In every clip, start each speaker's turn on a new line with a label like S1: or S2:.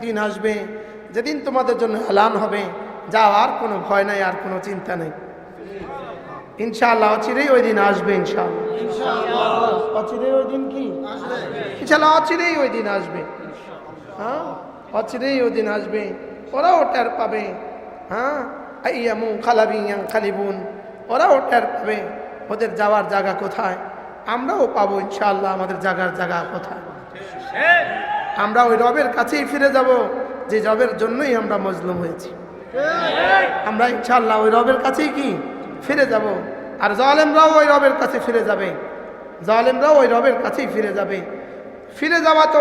S1: দিন আসবে যেদিন তোমাদের জন্য এলান হবে যাও আর কোনো ভয় নাই আর কোনো চিন্তা নেই। ইনশাআল্লাহ অচিরেই ওই দিন আসবে ইনশাআল্লাহ। অচিরেই ওই দিন কি? ইনশাআল্লাহ অচিরেই ওই দিন আসবে। হ্যাঁ? অচিরেই ওই দিন আসবে। ওরাও টের পাবে। হ্যাঁ? আইয়ামু খালাবিয়াং খালিবুন। ওরাও টের পাবে ওদের যাওয়ার জায়গা কোথায়। আমরাও পাবো ইনশাআল্লাহ আমাদের জায়গার জায়গা কোথায়। আমরা ওই রবের কাছেই ফিরে যাব, যে রবের জন্যই আমরা মজলুম হয়েছি। আমরা ইনশাআল্লাহ ওই রবের কাছেই কি? ফিরে যাব। আর জালেমরাও ওই রবের কাছে ফিরে যাবে। জালেমরাও ওই রবের কাছেই ফিরে যাবে। ফিরে যাওয়া তো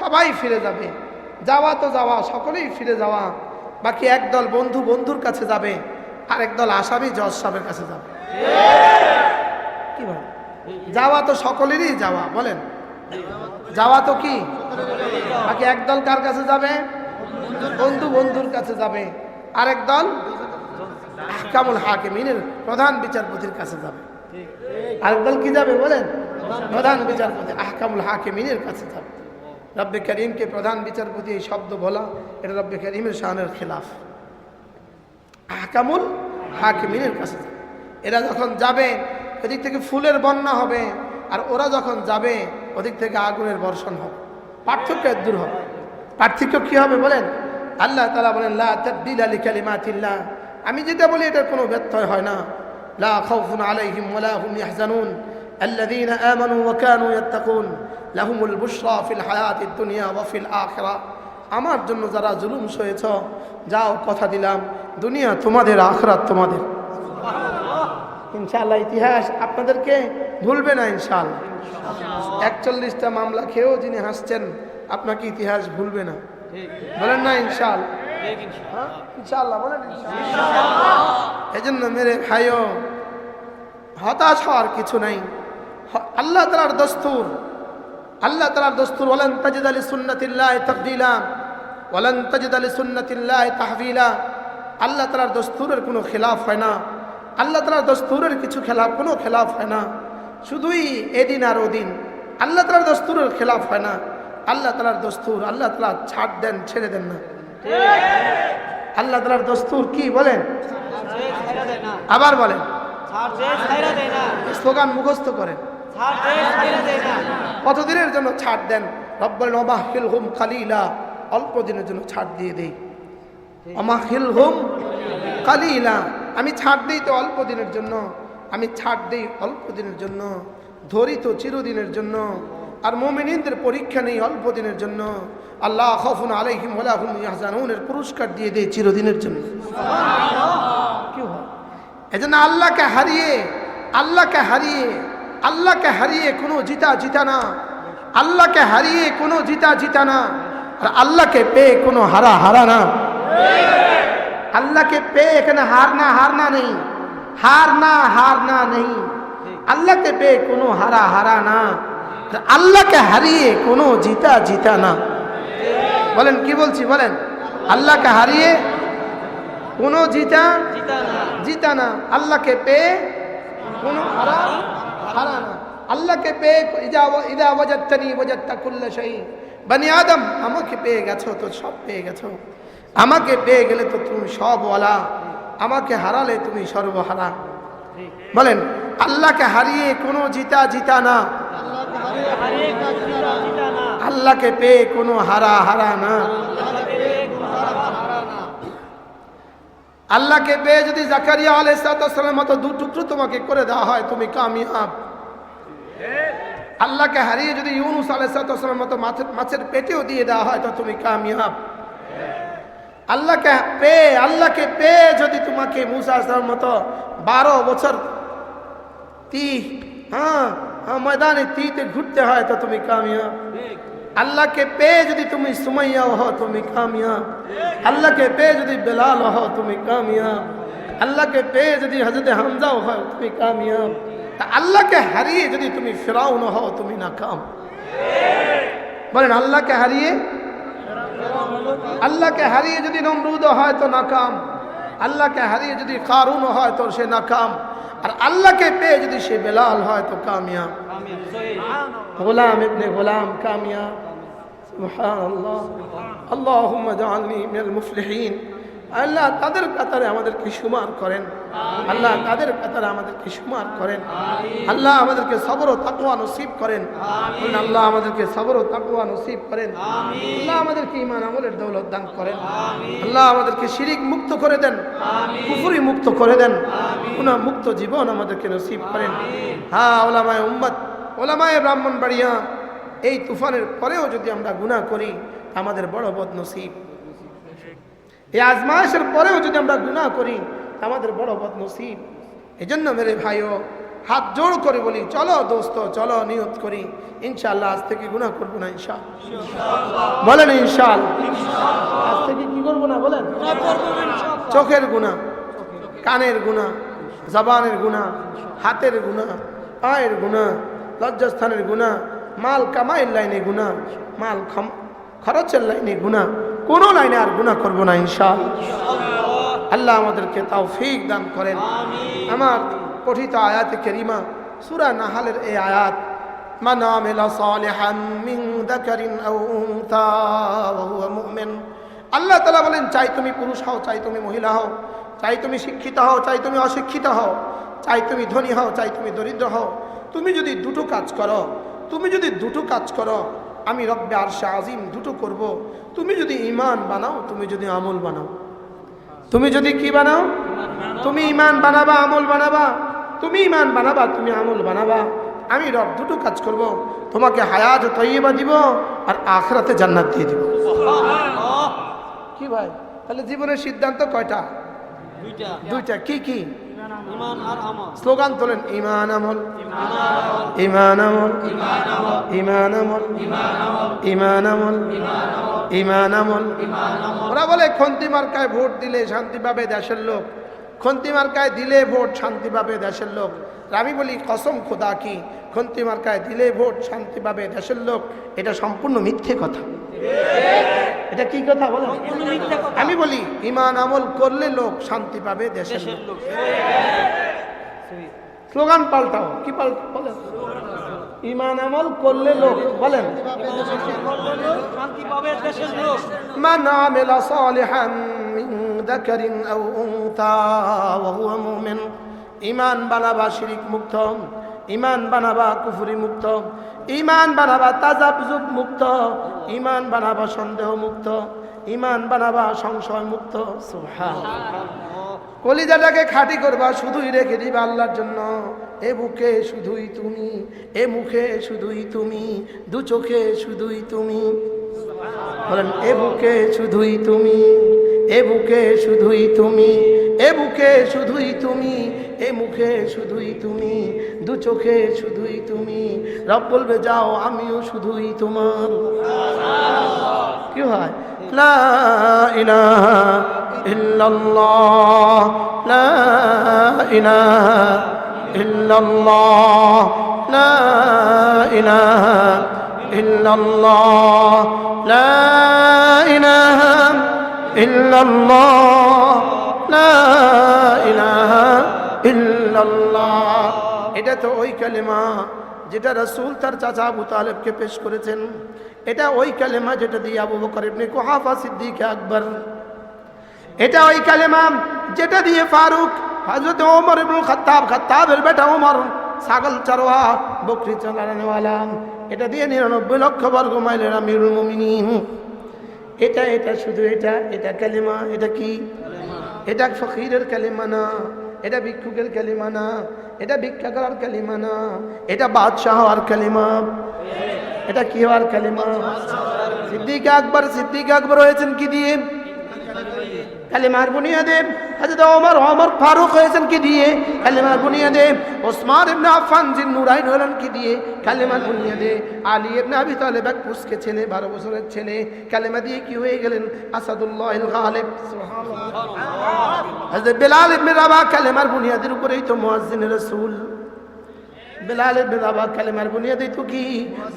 S1: সবাই ফিরে যাবে। যাওয়া তো যাওয়া, সকলেই ফিরে যাওয়া। বাকি একদল বন্ধু বন্ধুর কাছে যাবে আর একদল আসামি জজ সাহেবের কাছে যাবে। কি যাওয়া তো সকলেরই যাওয়া, বলেন। যাওয়া তো কি? বাকি একদল কার কাছে যাবে? বন্ধু বন্ধুর কাছে যাবে। আরেক দল আহকামুল হাকিমিনের প্রধান বিচারপতির কাছে যাবে। আরেক দল কি যাবে বলেন? প্রধান বিচারপতি আহকামুল হাকিমিনের কাছে যাবে। রব্বে করিমকে প্রধান বিচারপতি এই শব্দ বলা, এটা রব্বে করিমের শাহানের খেলাফ। আহকামুল হাকিমিনের কাছে যাবে। এরা যখন যাবে, ওদিক থেকে ফুলের বন্যা হবে, আর ওরা যখন যাবে, ওদিক থেকে আগুনের বর্ষণ হবে। পার্থক্য দূর হবে। পার্থক্য কী হবে বলেন? আল্লাহ তালা বলেন, লা তাব্দিল আলী কালিমাতিল্লাহ আমি যেটা বলি, এটার কোনো ব্যত্যয় হয় না। লা খাউফুন আলাইহিম ওয়ালা হুম ইয়াহজানুন। আল্লাযীনা আমানু ওয়া কানু ইয়াত্তাকুন। লাহুমুল বুশরা ফিল হায়াতিদ দুনিয়া ওয়া ফিল আখিরাহ আমার জন্য যারা জুলুম সয়েছ, যাও কথা দিলাম, দুনিয়া তোমাদের, আখরাত তোমাদের। ইনশাআল্লাহ ইতিহাস আপনাদেরকে ভুলবে না ইনশাআল্লাহ। একচল্লিশটা মামলা খেয়েও যিনি হাসছেন, আপনাকে ইতিহাস ভুলবে না। বলেন না ইনশাআল্লাহ। হ্যাঁ? ইনশাআল্লাহ, বলেন এই জন্য মেরে ভাইও হতাশ হওয়ার কিছু নাই। আল্লাহ তালার দস্তুর। আল্লাহ তালার দস্তুর ওলান তাজিদ আলী সুন্নতিল্লাহ তবদিলা। ওলান তাজিদ আলী সুন্নতিল্লাহ তাহবিলা। আল্লাহ তালার দস্তুরের কোনো খেলাফ হয় না। আল্লাহ তালার দস্তুরের কিছু খেলাফ, কোনো খেলাফ হয় না। শুধুই এদিন আর ওদিন। আল্লাহ তালার দস্তুরের খেলাফ হয় না। আল্লাহ তালার দস্তুর, আল্লাহ তালা ছাড় দেন, ছেড়ে দেন না। আল্লাহ তালার দস্তুর কি বলেন? আবার বলেন। স্লোগান মুখস্থ করেন। কতদিনের জন্য ছাড় দেন? রব্বাল অমাহিল হুম কালিলা। অল্প দিনের জন্য ছাড় দিয়ে দেই। অমাহিল হুম কালিলা। আমি ছাড় দিই তো অল্প দিনের জন্য। আমি ছাড় দিই অল্প দিনের জন্য। ধরি তো চিরদিনের জন্য। আর মোমিনিনদের পরীক্ষা নেই অল্প দিনের জন্য। আল্লাহ খফুন আলাইহিম ওয়ালাহুম ইয়াহজানুনের পুরস্কার দিয়ে দেয় চিরদিনের জন্য। কি হয়? এজন্য আল্লাহকে হারিয়ে আল্লাহকে হারিয়ে আল্লাহকে হারিয়ে কোনো জিতা জিতা না। আল্লাহকে হারিয়ে কোনো জিতা জিতা না। আর আল্লাহকে পেয়ে কোনো হারা হারা না। আল্লাহকে পেয়ে এখানে হার না হার না নেই। হার না হার না নেই। আল্লাহকে পেয়ে কোনো হারা হারা না। আল্লাহকে হারিয়ে কোনো জিতা জিতা না। বলেন, কি বলছি, বলেন? আল্লাহকে হারিয়ে কোনো জিতা জিতা না। আল্লাহকে পেয়ে কোনো হারা হারা না। আল্লাহকে পেয়ে ইদা ইদা ওয়াজাত্তানি ওয়াজাত্তা কুল্লা শাই বনি আদম, আমাকে পেয়ে গেছো, তো সব পেয়ে গেছো। আমাকে পেয়ে গেলে তো তুমি সব ওয়ালা আমাকে হারালে তুমি সর্বহারা। বলেন, আল্লাহকে হারিয়ে কোনো জিতা জিতা না। আল্লাহকে পেয়ে কোনো হারা হারা না। আল্লাহকে পেয়ে যদি জাকারিয়া আলাইসালামের মতো দু টুকরো তোমাকে করে দেওয়া হয়, তুমি কামিয়াব। আল্লাহকে হারিয়ে যদি ইউনুস আলাইসালামের মতো মাছের পেটেও দিয়ে দেওয়া হয়, তো তুমি কামিয়াব। আল্লাহকে পেয়ে আল্লাহকে পেয়ে যদি তোমাকে মুসা আসলামের মতো বারো বছর তি হ্যাঁ হ্যাঁ ময়দানে তিতে ঘুরতে হয়, তো তুমি কামিয়াব। আল্লাহকে পেয়ে যদি তুমি সুমাইয়া হো তুমি কামিয়াব। আল্লাহকে পেয়ে যদি বেলাল হো তুমি কামিয়াব। আল্লাহকে পেয়ে যদি হজরত হামজাও হও, তুমি কামিয়াব। তা আল্লাহকে হারিয়ে যদি তুমি ফেরাউন হও, তুমি নাকাম। বলেন, আল্লাহকে হারিয়ে আল্লাহকে হারিয়ে যদি নমরুদও হয় তো নাকাম আল্লাহকে হারিয়ে যদি কারুনও হয় তো সে নাকাম আর আল্লাহকে পেয়ে যদি সে বেলাল হয় তো কামিয়াব গোলাম ইবনে গোলাম কামিয়াব সুবহানাল্লাহ আল্লাহুম্মা জাআলনি মিনাল মুফলিহিন আল্লাহ তাদের কাতারে আমাদেরকে সুমার করেন। আল্লাহ তাদের কাতারে আমাদেরকে সুমার করেন। আল্লাহ আমাদেরকে সবর ও তাকওয়া নসিব করেন। আল্লাহ আমাদেরকে সবর ও তাকওয়া নসিব করেন। আল্লাহ আমাদেরকে ইমান আমলের দৌলত দান করেন। আল্লাহ আমাদেরকে শিরিক মুক্ত করে দেন। কুফুরি মুক্ত করে দেন। গুনাহ মুক্ত জীবন আমাদেরকে নসিব করেন। হ্যাঁ ওলামায় উম্মত ওলামায় ব্রাহ্মণ বাড়িয়া এই তুফানের পরেও যদি আমরা গুনাহ করি আমাদের বড় বদ নসিব এই আজমাইশের পরেও যদি আমরা গুনাহ করি আমাদের বড় বদ নসিব এই জন্য মেরে ভাইও, হাত জোড় করে বলি, চলো দোস্ত, চলো নিয়ত করি। ইনশাল্লাহ আজ থেকে গুনাহ করব না ইনশাল বলেন ইনশাল আজ থেকে কি করব না বলেন? চোখের গুণা কানের গুণা জবানের গুণা হাতের গুণা পায়ের গুণা লজ্জাস্থানের গুণা মাল কামাইয়ের লাইনে গুণা মাল খরচের লাইনে গুণা কোনো লাইনে আর গুণা করবো না ইনশাল আল্লাহ আমাদেরকে তাও ফিক দান করেন আমার পঠিত আয়াতে কেরিমা সুরা নাহালের এই আয়াত من عمل صالحا من ذكر أو أنثى وهو مؤمن আল্লাহ তালা বলেন চাই তুমি পুরুষ হও চাই তুমি মহিলা হও চাই তুমি শিক্ষিত হও চাই তুমি অশিক্ষিত হও চাই তুমি ধনী হও চাই তুমি দরিদ্র হও তুমি যদি দুটো কাজ করো তুমি যদি দুটো কাজ করো আমি রব্বে আর আজিম দুটো করব। তুমি যদি ইমান বানাও তুমি যদি আমল বানাও। তুমি যদি কি বানাও? তুমি ইমান বানাবা আমল বানাবা। তুমি ইমান বানাবা তুমি আমল বানাবা। আমি রব দুটো কাজ করব। তোমাকে হায়াত তৈবা দিব আর আখরাতে জান্নাত দিয়ে দিব। কি ভাই? তাহলে জীবনের সিদ্ধান্ত কয়টা?
S2: দুইটা।
S1: কি কি? স্লোগান তোলেন ইমান আমল। ইমান আমল। ইমান আমল। ইমান আমল। ইমান আমল। ওরা বলে খন্তি মার্কায় ভোট দিলে শান্তি পাবে দেশের লোক খন্তি মার্কায় দিলে ভোট শান্তি পাবে দেশের লোক। আমি বলি কসম খোদা কি? খন্তি মার্কায় দিলে ভোট শান্তি পাবে দেশের লোক? এটা সম্পূর্ণ মিথ্যে কথা। এটা কি কথা বলো? আমি বলি ইমান আমল করলে লোক শান্তি পাবে দেশের লোক। স্লোগান পাল্টাও। কি পাল্টা ইমান আমল করলে লোক বলেন। মানা মেলা সালেহান মিন দাকারিন আও মুক্তা ইমান বানাবা শিরিক মুক্ত ইমান বানাবা কুফুরি মুক্ত ইমান বানাবা তাজাবজুব মুক্ত ইমান বানাবা সন্দেহ মুক্ত ইমান বানাবা সংশয় মুক্ত। কলিজাটাকে খাটি করবা শুধুই রেখে দিবা আল্লাহর জন্য। এ বুকে শুধুই তুমি এ মুখে শুধুই তুমি দু চোখে শুধুই তুমি। বলেন এ বুকে শুধুই তুমি এ বুকে শুধুই তুমি। এ বুকে শুধুই তুমি, এ মুখে শুধুই তুমি, দু চোখে শুধুই তুমি। রব বলবে, যাও, আমিও শুধুই তোমার। কি হয়? লা ইলাহা ইল্লাল্লাহ, লা ইলাহা ইল্লাল্লাহ, লা ইলাহা ইল্লাল্লাহ, লা ইলাহা ইল্লাল্লাহ। লা ইলাহা ইল্লাল্লাহ। এটা তো ওই কালেমা যেটা রসুল তার চাচা আবু তালেবকে পেশ করেছেন। এটা ওই কালেমা যেটা দিয়ে আবু বকর ইবনে কুহাফা সিদ্দিক আকবর। এটা ওই কালেমা যেটা দিয়ে ফারুক হজরত ওমর ইবনুল খাত্তাব, খাত্তাবের বেটা ওমর, ছাগল চারোয়া, বকরি চালানোওয়ালা, এটা দিয়ে নিরানব্বই লক্ষ বর্গ মাইলের আমিরুল মুমিনিন। এটা এটা, শুধু এটা এটা কালেমা, এটা কি? এটা ফকিরের ক্যালিমা না, এটা ভিক্ষুকের ক্যালিমা না, এটা ভিক্ষা করার ক্যালিমা না, এটা বাদশাহ হওয়ার কালিমা। এটা কি হওয়ার কালিমা? সিদ্দিক আকবর সিদ্দিক আকবর হয়েছেন কি দিয়ে? কালিমার বুনিয়াদে হযরত ওমর ওমর ফারুক হয়েছেন কি দিয়ে? কালিমার বুনিয়াদে ওসমান ইবনে আফফান জিন নুরাইন হলেন কি দিয়ে? কালিমার বুনিয়াদে আলী ইবনে আবি তালেব এক পুষ্কে ছেলে বারো বছরের ছেলে। কালিমা দিয়ে কি হয়ে গেলেন? আসাদুল্লাহ গালিব। হযরত বেলাল ইবনে রাবা কালিমার বুনিয়াদের উপরেই তো মুয়াজ্জিন রাসূল। বেলাল ইবনে রাবা কালেমার বুনিয়াদে তো কি?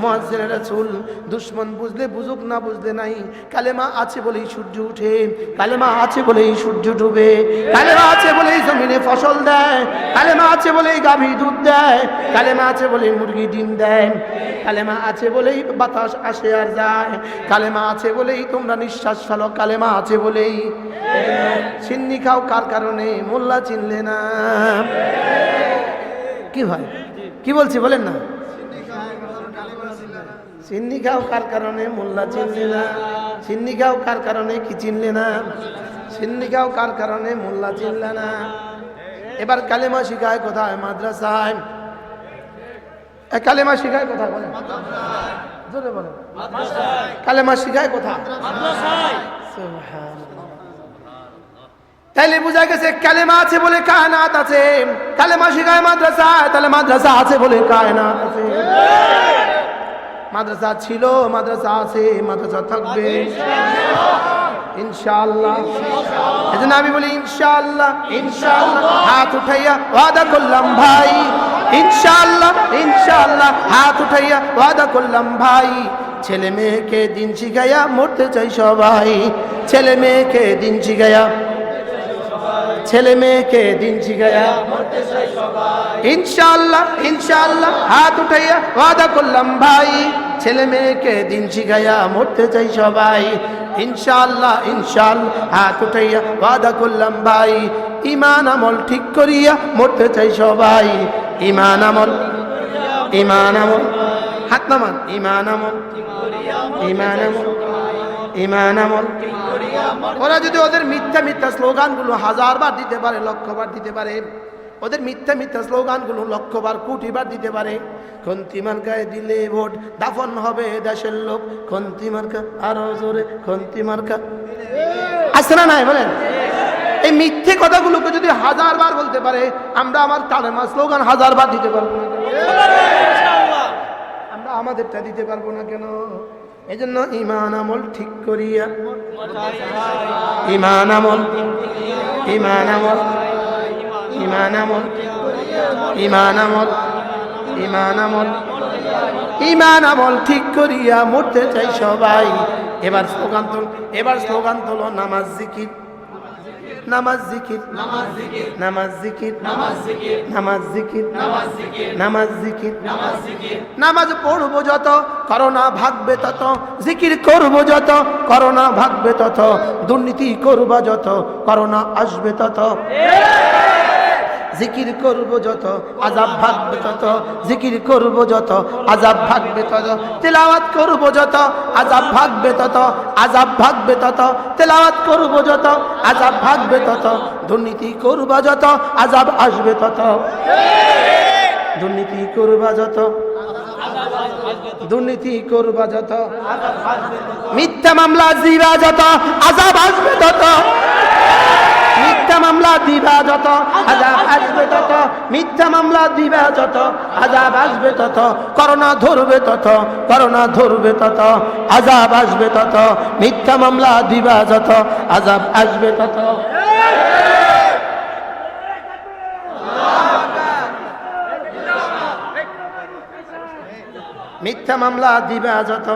S1: মুয়াজ্জিন রাসূল, দুশমন বুঝলে বুঝুক না বুঝলে নাই। কালেমা আছে বলেই সূর্য উঠে, কালেমা আছে বলেই সূর্য ডুবে। কালেমা আছে বলেই জমিনে ফসল দেয়, কালেমা আছে বলেই গাভী দুধ দেয়, কালেমা আছে বলেই মুরগি ডিম দেয়, কালেমা আছে বলেই বাতাস আসে আর যায়, কালেমা আছে বলেই তোমরা নিঃশ্বাস ফেলো, কালেমা আছে বলেই। সিন্নি খাও কার কারণে, মোল্লা চিনলে না। কি হয়? কি বলছি বলেন না? সিন্নি খাও কার কারণে? মোল্লা চিনলে না। সিন্নি খাও কার কারণে? কি চিনলে না? সিন্নি খাও কার কারণে? মোল্লা চিনলে না। এবার কালেমা শিখায় কোথায়? মাদ্রাসায়। কালেমা শিখায় কোথায় বলেন? জোরে বলেন। কালেমা শিখায় কোথায়। তাইলে বোঝা গেছে কালেমা আছে বলে কায়নাত আছে। কালেমা শিখায় মাদ্রাসা তাহলে মাদ্রাসা আছে বলে কায়নাত আছে। মাদ্রাসা ছিল মাদ্রাসা আছে মাদ্রাসা থাকবে। ইনশাআল্লাহ। এজন্য আমি বলি ইনশাআল্লাহ। ইনশাআল্লাহ। হাত উঠাইয়া ওয়াদা করলাম ভাই। ইনশাআল্লাহ ইনশাআল্লাহ। হাত উঠাইয়া ওয়াদা করলাম ভাই। ছেলে মেয়েকে দিন শিখাইয়া মরতে চাই সবাই। ছেলে মেয়েকে দিন শিখাইয়া ছেলে মেয়েকে দিন শিখাইয়া ইনশাল্লাহ ইনশাল্লাহ হাত উঠাইয়া ওয়াদা করলাম, ভাই, ছেলে মেয়েকে দিন শিখাইয়া মরতে চাই সবাই, ইনশাআল্লাহ ইনশাআল্লাহ, হাত উঠাইয়া ওয়াদা করলাম, ভাই ইমান আমল ঠিক করিয়া মরতে চাই সবাই ইমান আমল ইমান আমল, হাত নামান ইমান আমল ইমান আমল ইমান আমল। ওরা যদি ওদের মিথ্যা মিথ্যা স্লোগানগুলো হাজার বার দিতে পারে লক্ষ বার দিতে পারে, ওদের মিথ্যা মিথ্যা স্লোগানগুলো লক্ষ বার কোটি বার দিতে পারে খন্তিমার গায়ে দিলে ভোট দাফন হবে দেশের লোক। খন্তিমার কা আরও জোরে খন্তিমার কা আসে না নাই বলেন? এই মিথ্যে কথাগুলোকে যদি হাজার বার বলতে পারে, আমরা আমার কালেমা স্লোগান হাজার বার দিতে পারব না আমরা আমাদেরটা দিতে পারব না কেন? এই জন্য ইমান আমল ঠিক করিয়া ইমান আমল ইমান আমল ইমান আমল ইমান আমল ইমান আমল ইমান আমল ঠিক করিয়া মরতে চাই সবাই। এবার স্লোগান তোল, এবার স্লোগান তোলো নামাজ, জিকির। নামাজ জিকির। নামাজ জিকির। নামাজ জিকির। নামাজ জিকির। নামাজ জিকির। নামাজ পড়ব যত করোনা ভাগবে তত জিকির করব যত করোনা ভাগবে তত দুর্নীতি করবা যত করোনা আসবে তত। জিকির করব যত আজাব ভাগবে তত, জিকির করব যত আজাব ভাগবে তত, তেলাওয়াত করব যত আজাব ভাগবে তত আজাব ভাগবে তত, তেলাওয়াত করব যত আজাব ভাগবে তত, দুর্নীতি করবা যত আজাব আসবে তত। দুর্নীতি করবা যত, দুর্নীতি করবা যত, মিথ্যা মামলা দিবা যত আজাব আসবে তত। মিথ্যা মামলা দিবা যত আজাব আসবে তত মিথ্যা মামলা দিবা যত আজাব আসবে তত করোনা ধরবে তত করোনা ধরবে তত আজাব আসবে তত মিথ্যা মামলা দিবা যত আজাব আসবে তত। মিথ্যা মামলা দিবা যত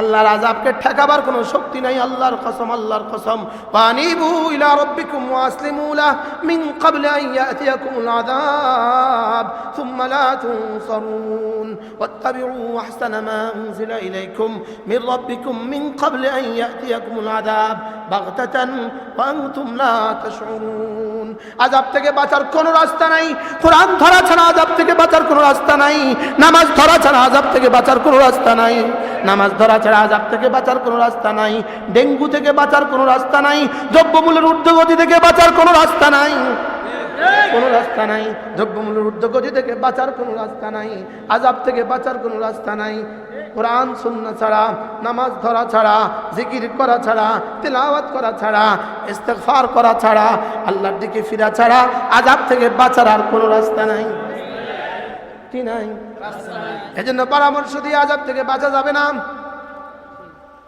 S1: আল্লাহর আজাবকে ঠেকাবার কোনো শক্তি নাই আল্লাহর কসম আল্লাহর কসম পানিবু ইলা রাব্বিকুম ওয়াসলিমু লা মিন ক্বাবলি আন ইয়াতিয়াকুমুল আযাব থুম্মা লা তুনসারুন ওয়াত্তাবিউ আহসানা মা উনজিলা ইলাইকুম মিন রাব্বিকুম মিন ক্বাবলি আন ইয়াতিয়াকুমুল আযাব বাগতাতান ওয়া আনতুম লা তাশউরুন আযাব থেকে বাঁচার কোনো রাস্তা নাই। কোরআন ধরা ছাড়া আজাব থেকে বাঁচার কোনো রাস্তা নাই। নামাজ ধরা ছাড়া আজাব থেকে বাঁচার কোনো রাস্তা নাই। নামাজ ধরা ছাড়া আজাব থেকে বাঁচার কোনো রাস্তা নাই। ডেঙ্গু থেকে বাঁচার কোনো রাস্তা নাই। দ্রব্যমূল্যের ঊর্ধ্বগতি থেকে বাঁচার কোনো রাস্তা নাই। কোনো রাস্তা নাই। দ্রব্যমূল্যের ঊর্ধ্বগতি থেকে বাঁচার কোনো রাস্তা নাই। আজাব থেকে বাঁচার কোনো রাস্তা নাই। কোরআন শূন্য ছাড়া, নামাজ ধরা ছাড়া, জিকির করা ছাড়া, তেলাওয়াত করা ছাড়া, ইস্তেগফার করা ছাড়া, আল্লাহর দিকে ফিরা ছাড়া আজাব থেকে বাঁচার আর কোনো রাস্তা নাই। কি নাই? এজন্য পরামর্শ দিয়ে আজাব থেকে বাঁচা যাবে না।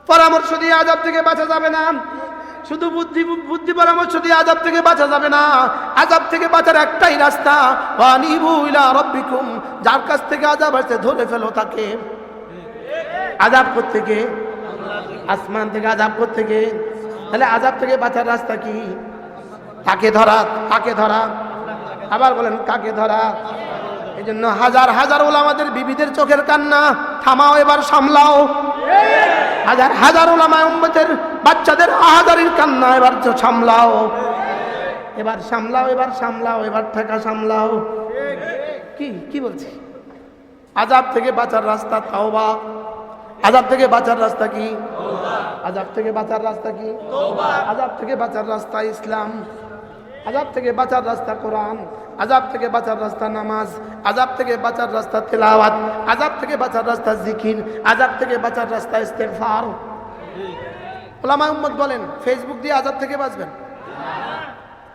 S1: পরামর্শ দিয়ে আজাব থেকে বাঁচা যাবে না। শুধু বুদ্ধি বুদ্ধি পরামর্শ দিয়ে আজাব থেকে বাঁচা যাবে না। আজাব থেকে বাঁচার একটাই রাস্তা যার কাছ থেকে আজাব আসছে ধরে ফেলো তাকে। আজাব থেকে আসমান থেকে আজাব থেকে তাহলে আজাব থেকে বাঁচার রাস্তা কি? কাকে ধরা? কাকে ধরা? আবার বলেন, কাকে ধরা? এই জন্য হাজার হাজার ওলামাদের বিবিদের চোখের কান্না, থামাও এবার, সামলাও। হাজার হাজার ওলামায় বাচ্চাদের আহাজারির কান্না এবার সামলাও। এবার সামলাও এবার সামলাও, এবার ঠেকা সামলাও। কি? কি বলছি? আজাব থেকে বাঁচার রাস্তা তাওবা। আজাব থেকে বাঁচার রাস্তা কি আজাব থেকে বাঁচার রাস্তা কি আজাব থেকে বাঁচার রাস্তা ইসলাম আজাব থেকে বাঁচার রাস্তা কোরআন আজাব থেকে বাঁচার রাস্তা নামাজ আজাব থেকে বাঁচার রাস্তা তেলাওয়াত আজাব থেকে বাঁচার রাস্তা জিকির আজাব থেকে বাঁচার রাস্তা ইস্তেগফার ওলামা উম্মত বলেন ফেসবুক দিয়ে আজাব থেকে বাঁচবেন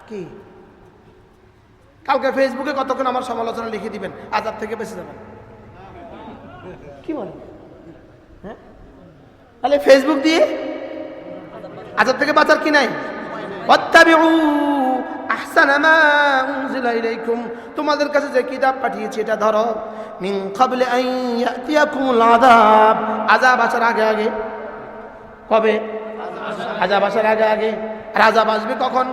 S1: কি কালকে ফেসবুকে কতক্ষণ আমার সমালোচনা লিখে দিবেন আজাব থেকে বেঁচে যাবেন কি বলেন হ্যাঁ তাহলে ফেসবুক দিয়ে? আজাব থেকে বাঁচার কি নাই? তোমাদের কাছে যে কিতাব পাঠিয়েছি, এটা ধরো। মিন ইয়াতিয়াকুমুল আযাব। আযাব আসার আগে আগে। কবে? আজাব আসার আগে আগে। আর আজাব আসবে কখন?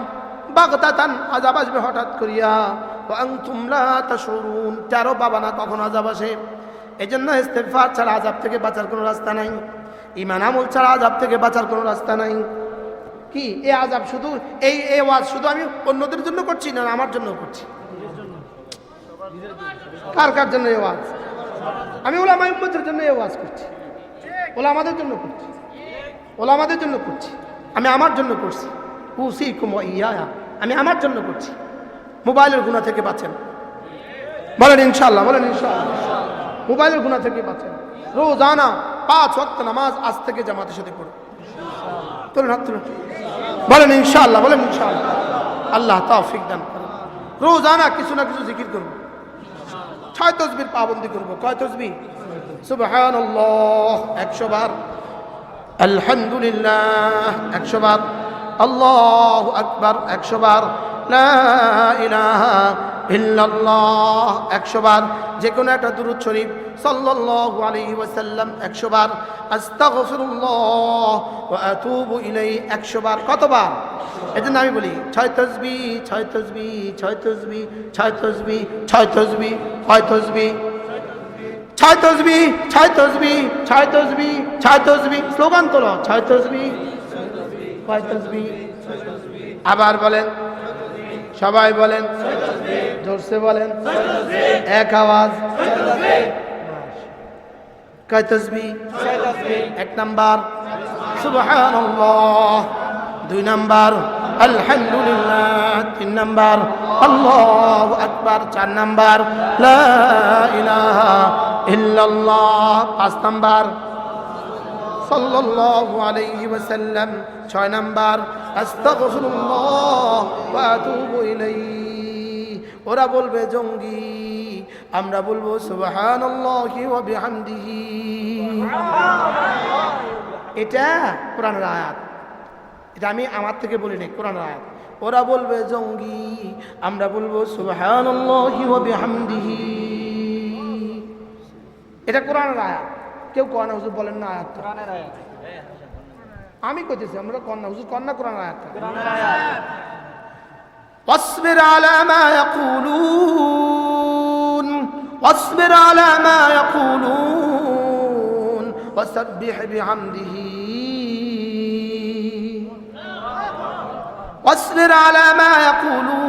S1: বাগতাতান আজাব আসবে হঠাৎ করিয়া। আনতুম লা তাশউরুন। তেরো বাবা না কখন আজাব আসে? এই জন্য ইস্তেগফার ছাড়া আজাব থেকে বাঁচার কোনো রাস্তা নাই। ইমান আমল ছাড়া আজাব থেকে বাঁচার কোনো রাস্তা নাই। কি? এ আজাব শুধু, এই, এ ওয়াজ শুধু আমি অন্যদের জন্য করছি না আমার জন্য করছি? কার কার জন্য এই ওয়াজ? আমি ওলা মাইম্মতের জন্য এই ওয়াজ করছি। ওলা আমাদের জন্য করছি। ওলা আমাদের জন্য করছি। আমি আমার জন্য করছি। উসি কুম ইয়া আমি আমার জন্য করছি। মোবাইলের গুণা থেকে বাঁচেন। বলেন ইনশাল্লাহ বলেন ইনশাল্লাহ মোবাইলের গুণা থেকে বাঁচেন। রোজানা, পাঁচ ওয়াক্ত নামাজ আজ থেকে জামাতের সাথে পড়ো। তুলুন হাত তুলুন। বলেন ইনশাল্লাহ বলেন ইনশাল্লাহ আল্লাহ তাফিক দান রোজানা কিছু না কিছু জিকির করব। ছয় তসবির পাবন্দি করব। কয় তসবি সুবহানাল্লাহ, একশো বার। আলহামদুলিল্লাহ, একশো বার। আল্লাহ আকবার, একশো বার। ইল্লাল্লাহ একশো বার যে কোনো একটা দুরুদ শরীফ সাল্লাল্লাহু আলাইহি ওয়াসাল্লাম একশো বার আস্তাগফিরুল্লাহ ওয়া আতুবু ইলাইহি একশো বার কতবার এজন্য আমি বলি ছয় তসবি ছয় তসবি ছয় তসবি ছয় তসবি ছয় তসবি ছয় তসবি ছয় তসবি ছয় তসবি ছয় তসবি ছয় তসবি স্লোগান তোলো ছয় তসবি ছয় তসবি আবার বলেন সবাই বলেন। জোরসে বলেন। এক আওয়াজ। কয় এক নাম্বার। সুবহানাল্লাহ। দুই নাম্বার। আলহামদুলিল্লাহ। তিন নাম্বার। আল্লাহু আকবার। চার নাম্বার। লা ইলাহা ইল্লাল্লাহ। পাঁচ নাম্বার। ছয় ওরা বলবে, জঙ্গি। আমরা বলব, সুবহানাল্লাহি এটা কোরআনের আয়াত। এটা আমি আমার থেকে বলি নাই, কোরআনের আয়াত। ওরা বলবে, জঙ্গি। আমরা বলব, সুবহানাল্লাহি বিহামদিহি। এটা কোরআনের আয়াত। কেউ কয় না হুজুর বলেন না আয়াত
S2: কোরআনের আয়াত
S1: আমি কইতেছি আমরা কন্যা হুজুর কন্যা কোরআন আয়াত
S2: কোরআনের আয়াত
S1: واصبر على ما يقولون واصبر على ما يقولون وسبح بحمده واصبر على ما يقولون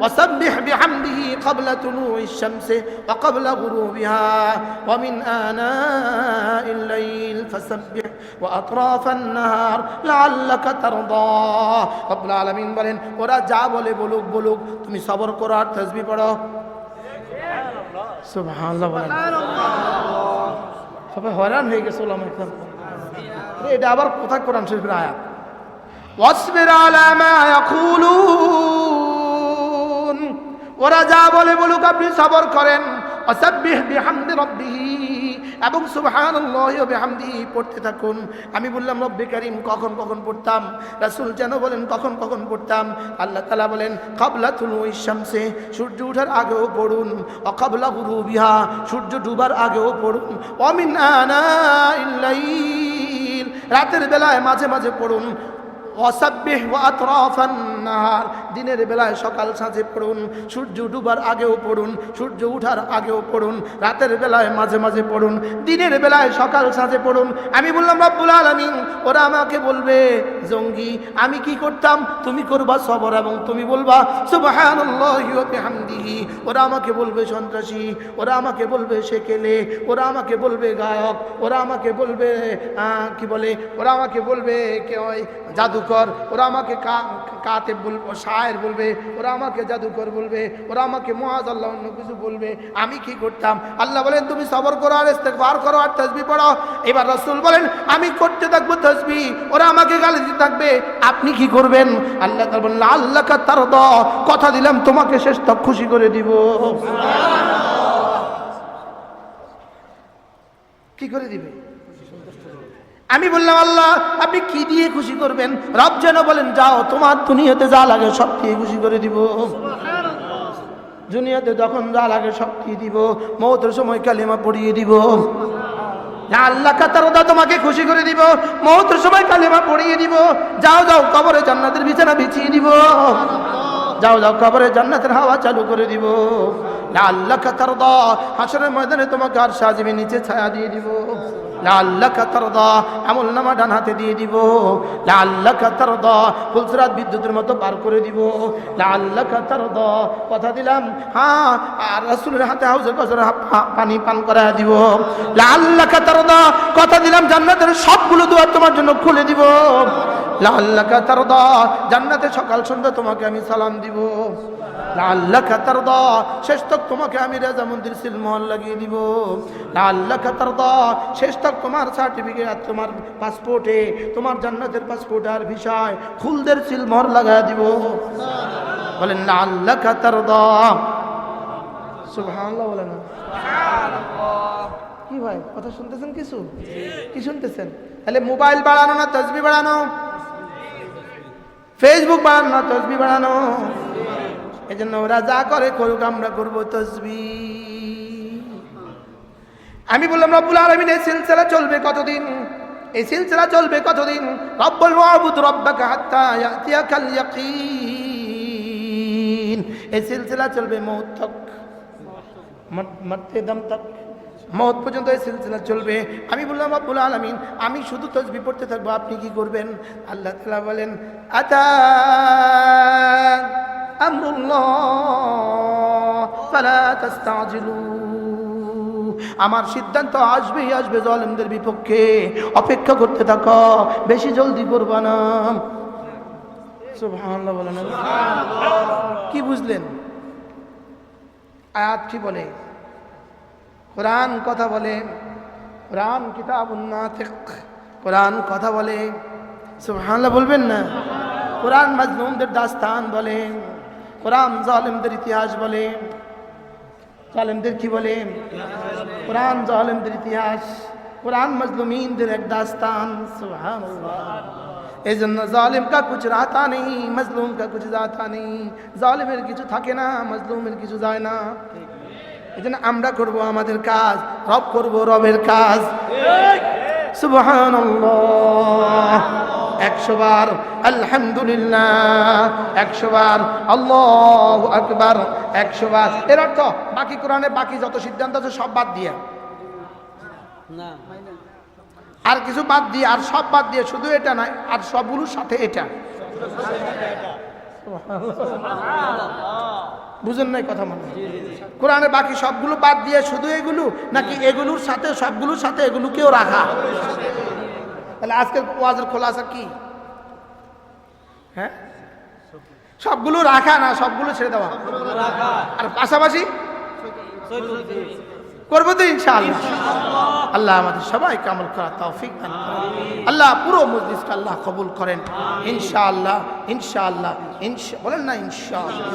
S1: وسبح بحمده قبل طلوع الشمس وقبل غروبها ومن آناء الليل فسبح وأطراف النهار لعلك ترضى رب العالمين بلين ورا جا بولے بلوک بلوک تمہیں صبر کرو اور تسبیح پڑھو سبحان اللہ سبحان اللہ সবাই হয়রান হয়ে গেছে ওলামা ইসলাম এটা আবার কোথায় কোরআন শরীফের আয়াত ওয়াসবির আলা মা ইয়াকুলুন ওরা যা বলে বলুক আপনি সবর করেন। এবং বিহামদিহি পড়তে থাকুন। আমি বললাম, রব্বে কারীম, কখন কখন পড়তাম? রাসূল যেন বলেন, কখন কখন পড়তাম? আল্লাহ তালা বলেন কাবলা তুলুই শামসে, সূর্য উঠার আগেও পড়ুন। অকাবলা গুরুবিহা, সূর্য ডুবার আগেও পড়ুন। অমিন রাতের বেলায় মাঝে মাঝে পড়ুন। ওয়া আতরাফান নাহার দিনের বেলায় সকাল সাঁঝে পড়ুন, সূর্য ডুবার আগেও পড়ুন, সূর্য উঠার আগেও পড়ুন, রাতের বেলায় মাঝে মাঝে পড়ুন, দিনের বেলায় সকাল সাঁঝে পড়ুন। আমি বললাম, রব্বুল আলামিন, ওরা আমাকে বলবে, জঙ্গি, আমি কি করতাম? তুমি করবা সবর এবং তুমি বলবা বিহামদিহি। ওরা আমাকে বলবে সন্ত্রাসী, ওরা আমাকে বলবে সেকেলে, ওরা আমাকে বলবে গায়ক, ওরা আমাকে বলবে কি বলে? ওরা আমাকে বলবে কে ওই জাদুকর, ওরা আমাকে কা- কাতে বলব শায়ের বলবে ওরা আমাকে জাদুকর বলবে ওরা আমাকে মহাজ আল্লাহ অন্য কিছু বলবে। আমি কি করতাম? আল্লাহ বলেন তুমি সবর করো আর ইস্তেগফার করো আর তসবি পড়ো। এবার রাসূল বলেন আমি করতে থাকব তসবি ওরা আমাকে গালি দিতে থাকবে। আপনি কি করবেন? আল্লাহ তাআলা বলেন আল্লাহ তার দ কথা দিলাম তোমাকে শেষ তক খুশি করে দিব। কি করে দিবে? আমি বললাম, আল্লাহ, আপনি কি দিয়ে খুশি করবেন? রব যেন বলেন, যাও, তোমার দুনিয়াতে যা লাগে সব দিয়ে খুশি করে দিব। দুনিয়াতে যখন যা লাগে সব দিয়ে দিব। মৌতের সময় কালিমা পড়িয়ে দিব। আল্লাহ কাতারদা তোমাকে খুশি করে দিব। মৌতের সময় কালিমা পড়িয়ে দিব। যাও যাও, কবরে জান্নাতের বিছানা বিছিয়ে দিব। যাও যাও, কবরে জান্নাতের হাওয়া চালু করে দিব। আল্লাহ কাতারদা হাসরের ময়দানে তোমাকে আর সাজিবে নিচে ছায়া দিয়ে দিব। লাল্লা কাতারদা আমল নামা ডান হাতে দিয়ে দিব। লাল্লা কাতারদা ফুলসরাত বিদ্যুতের মতো পার করে দিব। লাল্লা কাতারদা কথা দিলাম হ্যাঁ আর রাসূলের হাতে হাউজের কসর পানি পান করা দিব। লাল্লা কাতারদা কথা দিলাম জান্নাতের সবগুলো দুয়ার তোমার জন্য খুলে দিব। লাল্লা কাতারদা জান্নাতে সকাল সন্ধ্যা তোমাকে আমি সালাম দিব। লাল্লা কাতারদা শেষ তক তোমাকে আমি রাজা মন্দির সিলমহল লাগিয়ে দিব। লাল্লা কাতারদা শেষ তক তোমার সার্টিফিকেট আর তোমার পাসপোর্টে তোমার জান্নাতের পাসপোর্ট আর ভিসায় ফুলদের সিলমহর লাগায় দিব। বলেন লাল্লা কাতারদা সুবহানাল্লাহ বলে না কি ভাই, কথা শুনতেছেন কিছু? কি শুনতেছেন? তাহলে মোবাইল বাড়ানো না, তসবি বাড়ানো? ফেসবুক বাড়ানো না, তসবি বাড়ানো এই জন্য ওরা যা করে করুক, আমরা করব তসবি। আমি বললাম, রব্বুল আলমিন, এই সিলসিলা চলবে কতদিন? এই সিলসিলা চলবে কতদিন? রব্বুল মাহবুদ রব্বাকা হাত্তা ইয়াতিয়াকাল এই সিলসিলা চলবে মৌত তক মর- মরতে দম তক মত পর্যন্ত এই সিলসিলা চলবে। আমি বললাম আব্বুল আলমিন, আমি শুধু তসবি পড়তে থাকব, আপনি কি করবেন? আল্লাহ তালা বলেন, আতা আমার সিদ্ধান্ত আসবেই আসবে জলেমদের বিপক্ষে। অপেক্ষা করতে থাকো, বেশি জলদি করবা না। কি বুঝলেন? আয়াত কি বলে? কোরআন কথা বলে, কোরআন কিতাব নাতিক, কোরআন কথা বলে। সুবহানাল্লাহ বলবেন না? কোরআন মাজলুমদের দাস্তান বলে, কোরআন জালেমদের ইতিহাস বলে। জালেমদের কি বলে? কোরআন জালেমদের ইতিহাস, কোরআন মজলুমিনদের এক দাস্তান। এই জন্য জালিম কা কুছ রাতা নেই, মজলুম কা কুছ যাতা নেই। জালিমের কিছু থাকে না, মজলুমের কিছু যায় না। এই জন্য আমরা করব আমাদের কাজ রব করব রবের কাজ। সুবহানাল্লাহ। একশো বার আলহামদুলিল্লাহ একশো বার আল্লাহ আকবার একশো বার। এর অর্থ বাকি কোরআনে বাকি যত সিদ্ধান্ত আছে সব বাদ দিয়ে। আর কিছু বাদ দিয়ে আর সব বাদ দিয়ে শুধু এটা নয় আর সবগুলোর সাথে এটা। বুঝেন নাই কথা মনে? কোরআনের কোরআনে বাকি সবগুলো বাদ দিয়ে শুধু এগুলো, নাকি এগুলোর সাথে, সবগুলোর সাথে এগুলোকেও রাখা? তাহলে আজকের ওয়াজের খোলাসা কি? হ্যাঁ? সবগুলো রাখা না সবগুলো ছেড়ে দেওয়া? আর পাশাপাশি? করব তো ইনশাআল্লাহ। আল্লাহ আমাদের সবাই কামল করা তৌফিক দান করেন। আল্লাহ পুরো মজলিসকে আল্লাহ কবুল করেন। ইনশাআল্লাহ ইনশাআল্লাহ ইনশা বলেন না ইনশাআল্লাহ।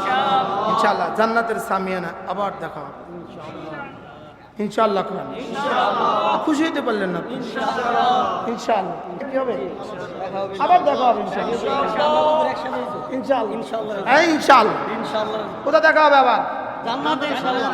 S1: ইনশাআল্লাহ। জান্নাতের সামিয়ানা আবার দেখা হবে। ইনশাআল্লাহ। করেন খুশি হতে পারলেন না? ইনশাআল্লাহ। কি হবে? আবার দেখা হবে ইনশাআল্লাহ। ইনশাআল্লাহ। হ্যাঁ ইনশাআল্লাহ।
S2: ইনশাআল্লাহ।
S1: কোথায় দেখা হবে আবার?
S2: জান্নাতে ইনশাআল্লাহ।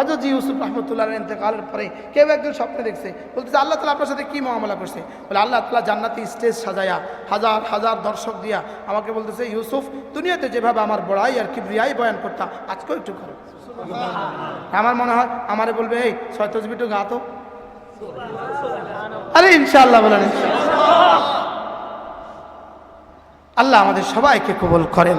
S1: হজরত ইউসুফ রহমতুল্লাহ ইন্তেকালের পরে কেউ একজন স্বপ্নে দেখছে, বলতেছে, আল্লাহ তালা আপনার সাথে কি মহামলা করছে? বলে, আল্লাহ তালা জান্নাতি স্টেজ সাজায়া, হাজার হাজার দর্শক দিয়া আমাকে বলতেছে, ইউসুফ, দুনিয়াতে যেভাবে আমার বড়াই আর কিবরিয়াই বয়ান করতাম আজকেও একটু করো। আমার মনে হয়, আমারে বলবে, এই, ছয় তসবি একটু গা তো। আরে, ইনশাআল্লাহ বলেন আল্লাহ আমাদের সবাইকে কবল করেন।